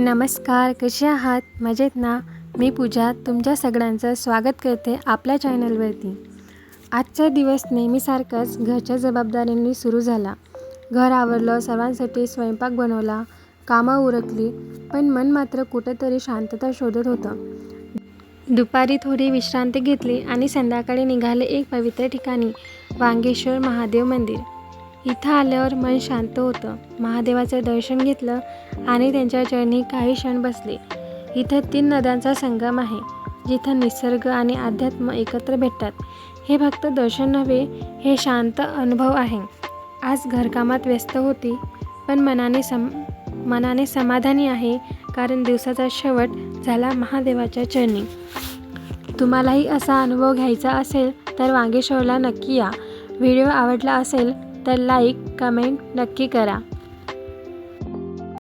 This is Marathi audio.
नमस्कार कसे आहात? मजेत ना? मी पूजा तुमच्या सगळ्यांचं स्वागत करते आपल्या चॅनलवरती. आजचा दिवस नेहमीसारखाच घरच्या जबाबदाऱ्यांनी सुरू झाला. घर आवरलं सर्वांसाठी स्वयंपाक बनवला कामं उरकली पण मन मात्र कुठंतरी शांतता शोधत होतं. दुपारी थोडी विश्रांती घेतली आणि संध्याकाळी निघाले एक पवित्र ठिकाणी वांगेश्वर महादेव मंदिर. इथं आल्यावर मन शांत होतं. महादेवाचं दर्शन घेतलं आणि त्यांच्या चरणी काही क्षण बसले. इथं तीन नद्यांचा संगम आहे जिथं निसर्ग आणि अध्यात्म एकत्र भेटतात. हे फक्त दर्शन नव्हे हे शांत अनुभव आहे. आज घरकामात व्यस्त होती पण मनाने सम मनाने समाधानी आहे कारण दिवसाचा शेवट झाला महादेवाच्या चरणी. तुम्हालाही असा अनुभव घ्यायचा असेल तर वांगेश्वरला नक्की या. व्हिडिओ आवडला असेल तर लाईक कमेंट नक्की करा.